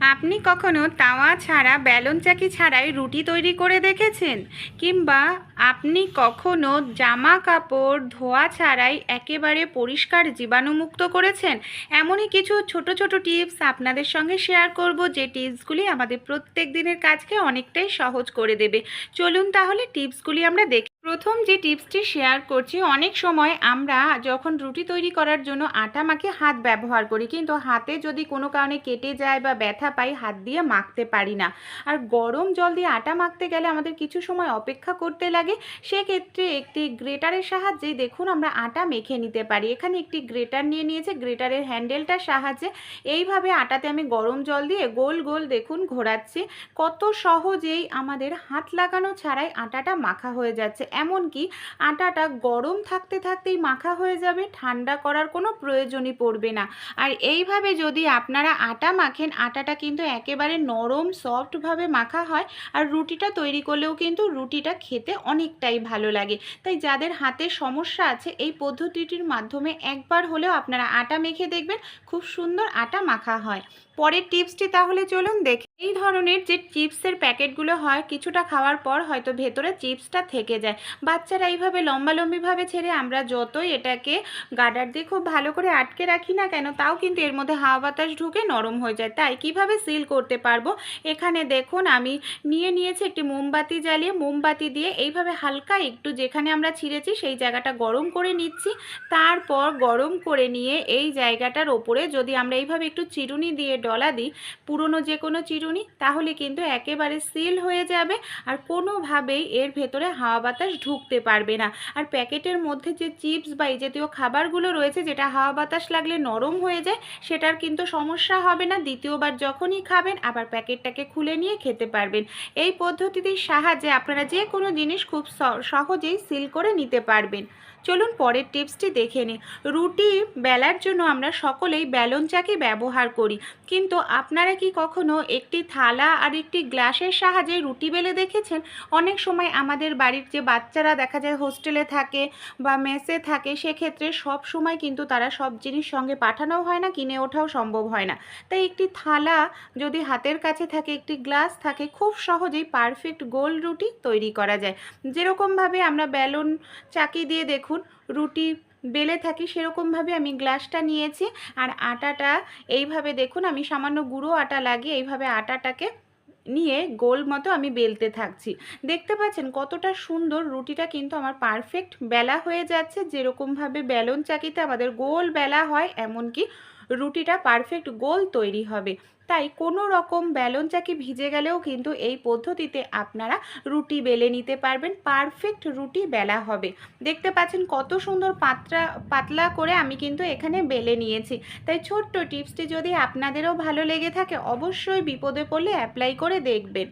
আপনি কখনো তাওয়া ছাড়া ব্যালন চাকি ছাড়াই রুটি তৈরি করে দেখেছেন? কিংবা আপনি কখনো জামা কাপড়, ধোয়া ছাড়াই একেবারে পরিষ্কার জীবাণুমুক্ত করেছেন? এমনই কিছু ছোট ছোট টিপস আপনাদের সঙ্গে শেয়ার করব, যে টিপসগুলি আমাদের প্রত্যেক দিনের কাজকে অনেকটাই সহজ করে দেবে। চলুন তাহলে টিপসগুলি আমরা দেখি প্রথম যে টিপসটি শেয়ার করছি, অনেক সময় আমরা যখন রুটি তৈরি করার জন্য আটা মাখে, হাত ব্যবহার করি। কিন্তু হাতে যদি কোনো কারণে কেটে যায় বা ব্যথা পাই, হাত দিয়ে মাখতে পারি না। আর গরম জল দিয়ে আটা মাখতে গেলে আমাদের কিছু সময় অপেক্ষা করতে লাগে। সেক্ষেত্রে একটি গ্রেটারের সাহায্যে দেখুন আমরা আটা মেখে নিতে পারি। এখানে একটি গ্রেটার নিয়ে নিয়েছে, গ্রেটারের হ্যান্ডেলটার সাহায্যে। এইভাবে আটাতে আমি গরম জল দিয়ে গোল গোল দেখুন ঘোরাচ্ছি। কত সহজেই আমাদের হাত লাগানো ছাড়াই আটাটা মাখা হয়ে যাচ্ছে। এমনকি আটাটা গরম থাকতে থাকতেই মাখা হয়ে যাবে, ঠান্ডা করার কোনো প্রয়োজনই পড়বে না। আর এইভাবে যদি আপনারা আটা মাখেন, আটাটা কিন্তু একেবারে নরম, সফটভাবে মাখা হয় আর রুটিটা তৈরি করলেও কিন্তু রুটিটা খেতে অনেকটাই ভালো লাগে। তাই যাদের হাতের সমস্যা আছে, এই পদ্ধতিটির মাধ্যমে একবার হলেও আপনারা আটা মেখে দেখবেন, খুব সুন্দর আটা মাখা হয়। পরের টিপসটি তাহলে চলুন দেখি এই ধরনের যে চিপসের প্যাকেটগুলো হয়, কিছুটা খাওয়ার পর হয়তো ভেতরে চিপসটা থেকে যায়। বাচ্চারা এইভাবে লম্বালম্বিভাবে ছেড়ে আমরা যতই এটাকে গার্ডার দিয়ে খুব ভালো করে আটকে রাখি না কেন, তাও কিন্তু এর মধ্যে হাওয়া বাতাস ঢুকে নরম হয়ে যায়। তাই কীভাবে সিল করতে পারব? এখানে দেখুন আমি নিয়ে নিয়েছি একটি মোমবাতি জ্বালিয়ে, মোমবাতি দিয়ে এইভাবে হালকা একটু যেখানে আমরা ছিঁড়েছি সেই জায়গাটা গরম করে নিচ্ছি। তারপর গরম করে নিয়ে এই জায়গাটার ওপরে যদি আমরা এইভাবে একটু চিরুনি দিয়ে ডলা দিই, পুরনো যে কোনো চিরুনি তাহলে কিন্তু একেবারে সিল হয়ে যাবে আর কোনোভাবেই এর ভেতরে হাওয়া বাতাস ঢুকতে পারবে না। আর প্যাকেটের মধ্যে যে চিপস বা এই জাতীয় খাবারগুলো রয়েছে, যেটা হাওয়া বাতাস লাগলে নরম হয়ে যায়, সেটার কিন্তু সমস্যা হবে না। দ্বিতীয়বার যখনই খাবেন, আবার প্যাকেটটাকে খুলে নিয়ে খেতে পারবেন। এই পদ্ধতিটির সাহায্যে আপনারা যে কোনো জিনিস খুব সহজেই সিল করে নিতে পারবেন। চলুন পরের টিপসটি দেখে নিই। রুটি বেলার জন্য আমরা সকলেই ব্যালন চাকি ব্যবহার করি। কিন্তু আপনারা কি কখনো একটি থালা আর একটি গ্লাসের সাহায্যে রুটি বেলে দেখেছেন? অনেক সময় আমাদের বাড়ির যে বাচ্চারা দেখা যায় হোস্টেলে থাকে বা মেসে থাকে, সেক্ষেত্রে সব সময় কিন্তু তারা সব জিনিস সঙ্গে পাঠানো হয় না, কিনে ওঠাও সম্ভব হয় না। তাই একটি থালা যদি হাতের কাছে থাকে, একটি গ্লাস থাকে, খুব সহজেই পারফেক্ট গোল রুটি তৈরি করা যায়। যেরকমভাবে আমরা বেলুন চাকি দিয়ে দেখুন রুটি বেলে থাকি সেরকমভাবে আমি গ্লাসটা নিয়েছি। আর আটাটা এইভাবে দেখুন, আমি সামান্য গুঁড়ো আটা লাগিয়ে এইভাবে আটাটাকে নিয়ে গোল মতো আমি বেলতে থাকছি। দেখতে পাচ্ছেন কতটা সুন্দর রুটিটা কিন্তু আমার পারফেক্ট বেলা হয়ে যাচ্ছে। যেরকমভাবে বেলন চাকিতে আমাদের গোল বেলা হয়, এমনকি রুটিটা পারফেক্ট গোল তৈরি হবে। তাই কোনো রকম বেলন চাকি ভিজে গেলেও কিন্তু এই পদ্ধতিতে আপনারা রুটি বেলে নিতে পারবেন পারফেক্ট রুটি বেলা হবে। দেখতে পাচ্ছেন কত সুন্দর পাতলা পাতলা করে আমি কিন্তু এখানে বেলে নিয়েছি। তাই ছোট্ট টিপসটি যদি আপনাদেরও ভালো লেগে থাকে, অবশ্যই বিপদে পড়লে অ্যাপ্লাই করে দেখবেন।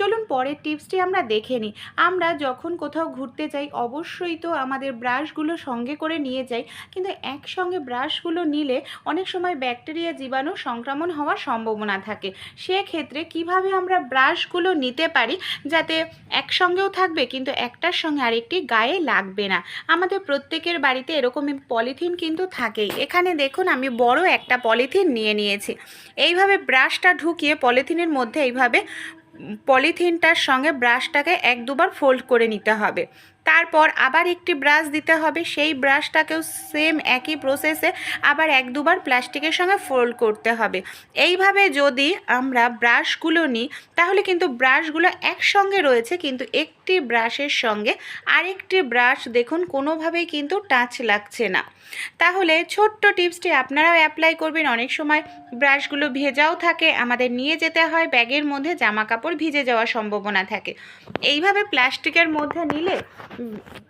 চলুন পরের টিপসটি আমরা দেখে নিই। আমরা যখন কোথাও ঘুরতে যাই, অবশ্যই তো আমাদের ব্রাশগুলো সঙ্গে করে নিয়ে যাই, কিন্তু একসঙ্গে ব্রাশগুলো নিলে অনেক সময় ব্যাকটেরিয়া জীবাণু সংক্রমণ হওয়ার সম্ভাবনা থাকে। সেক্ষেত্রে কীভাবে আমরা ব্রাশগুলো নিতে পারি যাতে একসঙ্গেও থাকবে, কিন্তু একটার সঙ্গে আরেকটি গায়ে লাগবে না? আমাদের প্রত্যেকের বাড়িতে এরকমই পলিথিন কিন্তু থাকেই। এখানে দেখুন, আমি বড় একটা পলিথিন নিয়ে নিয়েছি। এইভাবে ব্রাশটা ঢুকিয়ে পলিথিনের মধ্যে এইভাবে পলিথিনটার সঙ্গে ব্রাশটাকে এক দুবার ফোল্ড করে নিতে হবে। তারপর আবার একটি ব্রাশ দিতে হবে। সেই ব্রাশটাকেও সেম একই প্রসেসে আবার এক দুবার প্লাস্টিকের সঙ্গে ফোল্ড করতে হবে। এইভাবে যদি আমরা ব্রাশগুলো নিই, তাহলে কিন্তু ব্রাশগুলো একসঙ্গে রয়েছে, কিন্তু একটি ব্রাশের সঙ্গে আরেকটি ব্রাশ দেখুন কোনোভাবেই কিন্তু টাচ লাগছে না। তাহলে ছোট্ট টিপসটি আপনারাও অ্যাপ্লাই করবেন। অনেক সময় ব্রাশগুলো ভেজাও থাকে, আমাদের নিয়ে যেতে হয় ব্যাগের মধ্যে জামা কাপড় ভিজে যাওয়ার সম্ভাবনা থাকে। এইভাবে প্লাস্টিকের মধ্যে নিলে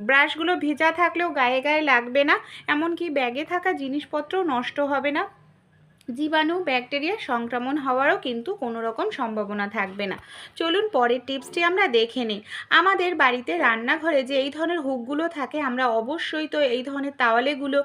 ব্রাশগুলো ভেজা থাকলেও গায়ে গায়ে লাগবে না এমনকি ব্যাগে থাকা জিনিসপত্রও নষ্ট হবে না। জীবাণু, ব্যাকটেরিয়া সংক্রমণ হওয়ারও কিন্তু কোনো রকম সম্ভাবনা থাকবে না। চলুন পরের টিপসটি আমরা দেখে নিই। আমাদের বাড়িতে রান্নাঘরে যে এই ধরনের হুকগুলো থাকে, আমরা অবশ্যই তো এই ধরনের তাওয়ালেগুলো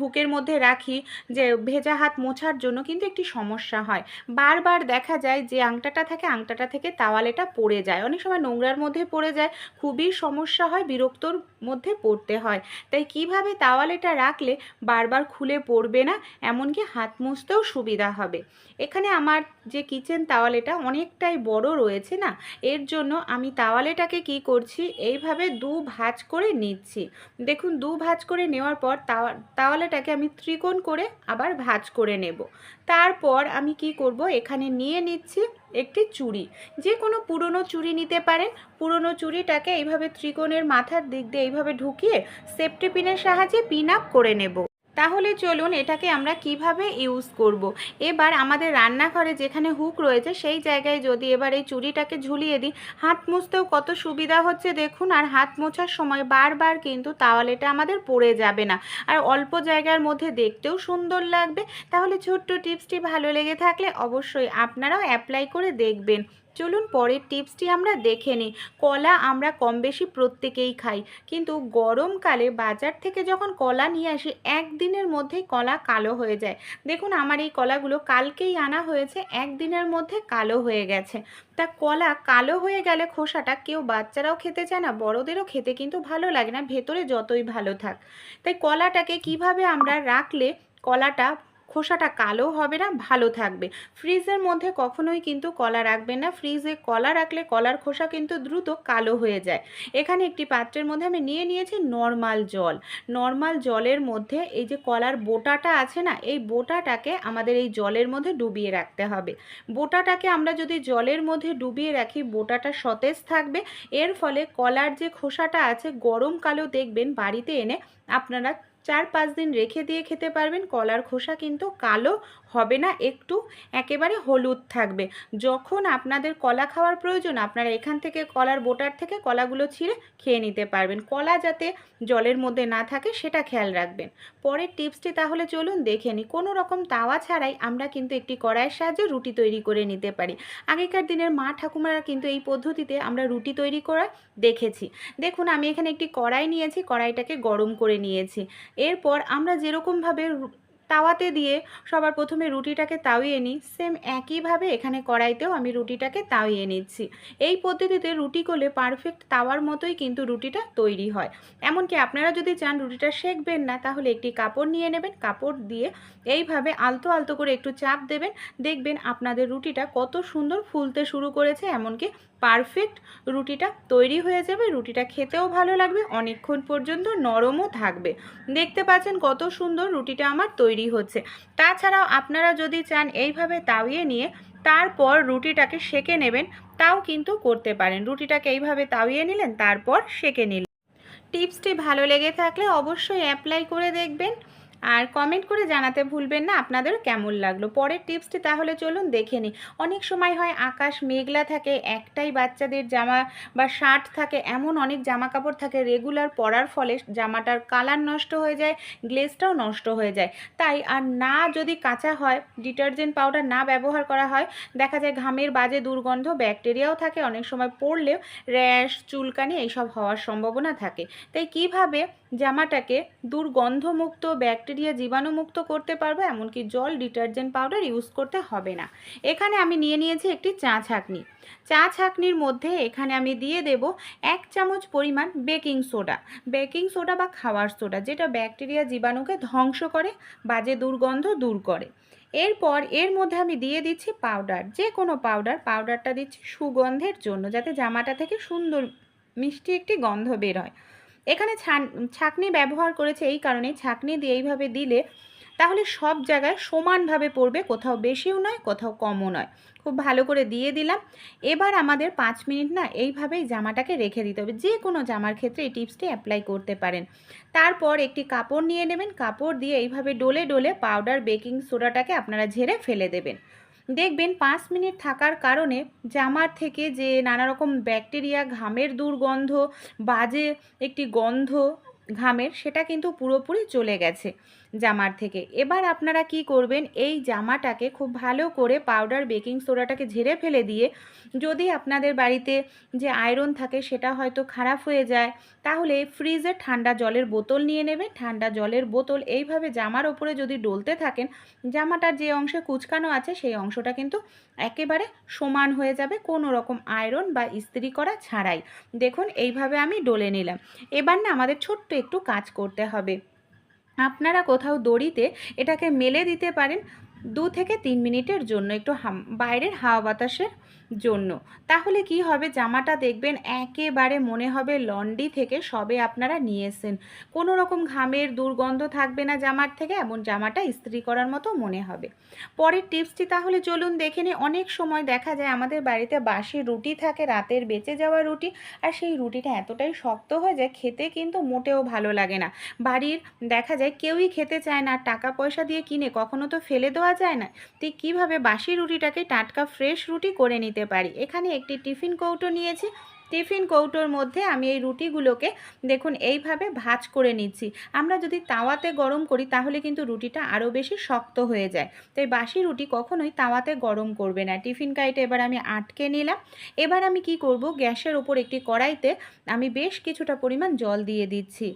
হুকের মধ্যে রাখি যে ভেজা হাত মোছার জন্য কিন্তু একটি সমস্যা হয়। বারবার দেখা যায় যে আংটাটা থাকে, আংটাটা থেকে তাওয়ালেটা পড়ে যায়। অনেক সময় নোংরার মধ্যে পড়ে যায়, খুবই সমস্যা হয়, বিরক্তর মধ্যে পড়তে হয়। তাই কীভাবে তাওয়ালেটা রাখলে বারবার খুলে পড়বে না? এমনকি হাত মুছতে মুছতেও সুবিধা হবে। এখানে আমার যে কিচেন তাওয়ালেটা অনেকটাই বড় রয়েছে না? এর জন্য আমি তাওয়ালেটাকে কি করছি? এইভাবে দু ভাঁজ করে নিচ্ছি। দেখুন, দু ভাঁজ করে নেওয়ার পর তাওয়া তাওয়ালেটাকে আমি ত্রিকোণ করে আবার ভাঁজ করে নেব। তারপর আমি কি করব? এখানে নিয়ে নিচ্ছি একটি চুড়ি। যে কোনো পুরনো চুড়ি নিতে পারেন। পুরনো চুড়িটাকে এইভাবে ত্রিকোণের মাথার দিক দিয়ে এইভাবে ঢুকিয়ে সেফটি পিনের সাহায্যে পিন আপ করে নেব। তাহলে চলুন এটাকে আমরা কীভাবে ইউজ করব। এবার আমাদের রান্নাঘরে যেখানে হুক রয়েছে, সেই জায়গায় যদি এবার এই চুড়িটাকে ঝুলিয়ে দিই, হাত মুছতেও কত সুবিধা হচ্ছে দেখুন, আর হাত মোছার সময় বারবার কিন্তু তাওয়ালেটা আমাদের পড়ে যাবে না। আর অল্প জায়গার মধ্যে দেখতেও সুন্দর লাগবে। তাহলে ছোট্ট টিপসটি ভালো লেগে থাকলে অবশ্যই আপনারাও অ্যাপ্লাই করে দেখবেন। চলুন পরের টিপসটি আমরা দেখে নিই। কলা আমরা কম বেশি প্রত্যেকেই খাই, কিন্তু গরমকালে বাজার থেকে যখন কলা নিয়ে আসি, একদিনের মধ্যেই কলা কালো হয়ে যায়। দেখুন আমার এই কলাগুলো কালকেই আনা হয়েছে, একদিনের মধ্যে কালো হয়ে গেছে। তা কলা কালো হয়ে গেলে খোসাটা কেউ বাচ্চারাও খেতে চায় না, বড়দেরও খেতে কিন্তু ভালো লাগে না, ভেতরে যতই ভালো থাক। তাই কলাটাকে কীভাবে আমরা রাখলে কলাটা খোসাটা কালো হবে না, ভালো থাকবে। ফ্রিজের মধ্যে কখনোই কিন্তু কলা রাখবেন না। ফ্রিজে কলা রাখলে কলার খোসা কিন্তু দ্রুত কালো হয়ে যায়। এখানে একটি পাত্রের মধ্যে আমি নিয়ে নিয়েছি নর্মাল জল। নর্মাল জলের মধ্যে এই যে কলার বোটাটা আছে না, এই বোটাটাকে আমাদের এই জলের মধ্যে ডুবিয়ে রাখতে হবে। বোটাটাকে আমরা যদি জলের মধ্যে ডুবিয়ে রাখি, বোটাটা সতেজ থাকবে। এর ফলে কলার যে খোসাটা আছে গরমকালেও দেখবেন বাড়িতে এনে আপনারা চার পাঁচ দিন রেখে দিয়ে খেতে পারবেন। কলার খোসা কিন্তু কালো হবে না, একটু একেবারে হলুদ থাকবে। যখন আপনাদের কলা খাওয়ার প্রয়োজন, আপনারা এখান থেকে কলার বোটার থেকে কলাগুলো ছিঁড়ে খেয়ে নিতে পারবেন। কলা যাতে জলের মধ্যে না থাকে, সেটা খেয়াল রাখবেন। পরের টিপসটি তাহলে চলুন দেখে নিই। কোনো রকম তাওয়া ছাড়াই আমরা কিন্তু একটি কড়াইয়ের সাহায্যে রুটি তৈরি করে নিতে পারি। আগেকার দিনের মা ঠাকুমারা কিন্তু এই পদ্ধতিতে আমরা রুটি তৈরি করা দেখেছি। দেখুন, আমি এখানে একটি কড়াই নিয়েছি। কড়াইটাকে গরম করে নিয়েছি। এরপর আমরা যেরকমভাবে তাওয়াতে দিয়ে সবার প্রথমে রুটিটাকে তাওয়িয়ে নিই সেম একইভাবে এখানে কড়াইতেও আমি রুটিটাকে তাওয়িয়ে নিচ্ছি। এই পদ্ধতিতে রুটি করলে পারফেক্ট তাওয়ার মতোই কিন্তু রুটিটা তৈরি হয়। এমনকি আপনারা যদি চান রুটিটা সেঁকবেন না, তাহলে একটি কাপড় নিয়ে নেবেন, কাপড় দিয়ে এইভাবে আলতো আলতো করে একটু চাপ দেবেন। দেখবেন আপনাদের রুটিটা কত সুন্দর ফুলতে শুরু করেছে, এমনকি পারফেক্ট রুটিটা তৈরি হয়ে যাবে, রুটিটা খেতেও ভালো লাগবে, অনেকক্ষণ পর্যন্ত নরমও থাকবে। দেখতে পাচ্ছেন কত সুন্দর রুটিটা আমার তৈরি হচ্ছে। তাছাড়াও আপনারা যদি চান এইভাবে তাওয়িয়ে নিয়ে তারপর রুটিটাকে সেকে নেবেন, তাও কিন্তু করতে পারেন। রুটিটাকে এইভাবে তাওয়িয়ে নিলেন, তারপর সেকে নিলেন। টিপসটি ভালো লেগে থাকলে অবশ্যই অ্যাপ্লাই করে দেখবেন। আর কমেন্ট করে জানাতে ভুলবেন না আপনাদের কেমন লাগল? পরের টিপসটি তাহলে চলুন দেখে নিই। অনেক সময় হয় আকাশ মেঘলা থাকে, একটাই বাচ্চাদের জামা বা শার্ট থাকে, এমন অনেক জামা কাপড় থাকে রেগুলার পরার ফলে জামাটার কালার নষ্ট হয়ে যায় গ্লেজটাও নষ্ট হয়ে যায়। তাই আর না যদি কাঁচা হয় ডিটারজেন্ট পাউডার না ব্যবহার করা হয়, দেখা যায় ঘামের বাজে দুর্গন্ধ ব্যাকটেরিয়াও থাকে, অনেক সময় পড়লেও র্যাশ চুলকানি এইসব হওয়ার সম্ভাবনা থাকে। তাই কীভাবে জামাটাকে দুর্গন্ধমুক্ত, ব্যাকটেরিয়া জীবাণুমুক্ত করতে পারব, এমনকি জল ডিটারজেন্ট পাউডার ইউজ করতে হবে না। এখানে আমি নিয়ে নিয়েছি একটি চা ছাঁকনি। চা ছাঁকনির মধ্যে এখানে আমি দিয়ে দেব এক চামচ পরিমাণ বেকিং সোডা। বেকিং সোডা বা খাওয়ার সোডা, যেটা ব্যাকটেরিয়া জীবাণুকে ধ্বংস করে বাজে দুর্গন্ধ দূর করে। এরপর এর মধ্যে আমি দিয়ে দিচ্ছি পাউডার। যে কোনো পাউডার, পাউডারটা দিচ্ছি সুগন্ধের জন্য, যাতে জামাটা থেকে সুন্দর মিষ্টি একটি গন্ধ বের হয়। এখানে ছাকনি ব্যবহার করেছে এই কারণে, ছাকনি দিয়ে এইভাবে দিলে তাহলে সব জায়গায় সমানভাবে পড়বে, কোথাও বেশিও নয়, কোথাও কমও নয়। খুব ভালো করে দিয়ে দিলাম। এবার আমাদের পাঁচ মিনিট না এইভাবেই জামাটাকে রেখে দিতে হবে। যে কোনো জামার ক্ষেত্রে এই টিপসটি অ্যাপ্লাই করতে পারেন। তারপর একটি কাপড় নিয়ে নেবেন। কাপড় দিয়ে এইভাবে ডলে ডলে পাউডার, বেকিং সোডাটাকে আপনারা ঝেড়ে ফেলে দেবেন। দেখবেন পাঁচ মিনিট থাকার কারণে জামার থেকে যে নানা রকম ব্যাকটেরিয়া, ঘামের দুর্গন্ধ, বাজে একটি গন্ধ, ঘামের, সেটা কিন্তু পুরোপুরি চলে গেছে। জামার থেকে। এবার আপনারা কি করবেন, এই জামাটাকে খুব ভালো করে পাউডার বেকিং সোডাটাকে ঝেড়ে ফেলে দিয়ে যদি আপনাদের বাড়িতে যে আয়রন থাকে সেটা হয়তো খারাপ হয়ে যায়, তাহলে ফ্রিজে ঠান্ডা জলের বোতল নিয়ে নেবেন। ঠান্ডা জলের বোতল এইভাবে জামার ওপরে যদি ডলতে থাকেন, জামাটার যে অংশে কুচকানো আছে সেই অংশটা কিন্তু একেবারে সমান হয়ে যাবে, কোনো রকম আয়রন বা ইস্ত্রি করা ছাড়াই। দেখুন, এইভাবে আমি ডলে নিলাম। এবার না আমাদের ছোট্ট একটু কাজ করতে হবে। আপনারা কোথাও দড়িতে এটাকে মেলে দিতে পারেন দু থেকে তিন মিনিটের জন্য একটু বাইরের হাওয়া বাতাসের জন্য। তাহলে কি হবে? জামাটা দেখবেন একেবারে মনে হবে লন্ডি থেকে সবে আপনারা নিয়ে কোনো রকম ঘামের দুর্গন্ধ থাকবে না জামার থেকে, এমন জামাটা ইস্ত্রি করার মতো মনে হবে। পরের টিপসটি তাহলে চলুন দেখে নিই। অনেক সময় দেখা যায় আমাদের বাড়িতে বাসি রুটি থাকে, রাতের বেঁচে যাওয়া রুটি, আর সেই রুটিটা এতটাই শক্ত হয়ে যায় খেতে কিন্তু মোটেও ভালো লাগে না। বাড়ির দেখা যায় কেউই খেতে চায় না, টাকা পয়সা দিয়ে কিনে কখনো তো ফেলে দেওয়া যায় না। তুই কীভাবে বাসি রুটিটাকে টাটকা ফ্রেশ রুটি করে নিতে পারি। এখানে একটি টিফিন কৌটো নিয়েছি। টিফিন কৌটোর মধ্যে আমি এই রুটিগুলোকে দেখুন এইভাবে ভাজ করে নিচ্ছি। আমরা যদি তাওয়াতে গরম করি তাহলে কিন্তু রুটিটা আরও বেশি শক্ত হয়ে যায়। তাই বাসি রুটি কখনোই তাওয়াতে গরম করবে না। টিফিন কাইটে এবার আমি আটকে নিলাম। এবার আমি কি করব? গ্যাসের ওপর একটি কড়াইতে আমি বেশ কিছুটা পরিমাণ জল দিয়ে দিচ্ছি।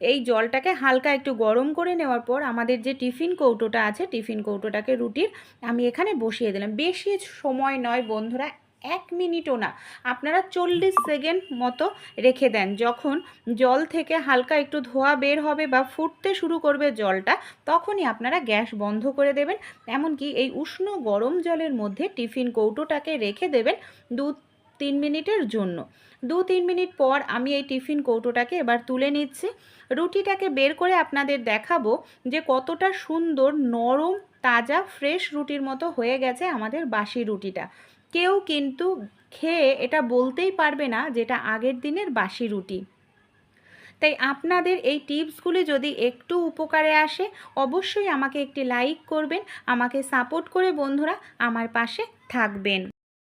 এই জলটাকে হালকা একটু গরম করে নেওয়ার পর আমাদের যে টিফিন কৌটোটা আছে, টিফিন কৌটোটাকে রুটির আমি এখানে বসিয়ে দিলাম। বেশি সময় নয় বন্ধুরা, এক মিনিটও না। আপনারা চল্লিশ সেকেন্ড মতো রেখে দেন। যখন জল থেকে হালকা একটু ধোয়া বের হবে বা ফুটতে শুরু করবে জলটা, তখনই আপনারা গ্যাস বন্ধ করে দেবেন। এমনকি এই উষ্ণ গরম জলের মধ্যে টিফিন কৌটোটাকে রেখে দেবেন। দু তিন মিনিটের জন্য। দু তিন মিনিট পর আমি এই টিফিন কৌটোটাকে এবার তুলে নিচ্ছি। রুটিটাকে বের করে আপনাদের দেখাবো যে কতটা সুন্দর, নরম, তাজা, ফ্রেশ রুটির মতো হয়ে গেছে আমাদের বাসি রুটিটা। কেউ কিন্তু খেয়ে এটা বলতেই পারবে না যেটা আগের দিনের বাসি রুটি। তাই আপনাদের এই টিপসগুলি যদি একটু উপকারে আসে, অবশ্যই আমাকে একটি লাইক করবেন, আমাকে সাপোর্ট করে বন্ধুরা আমার পাশে থাকবেন।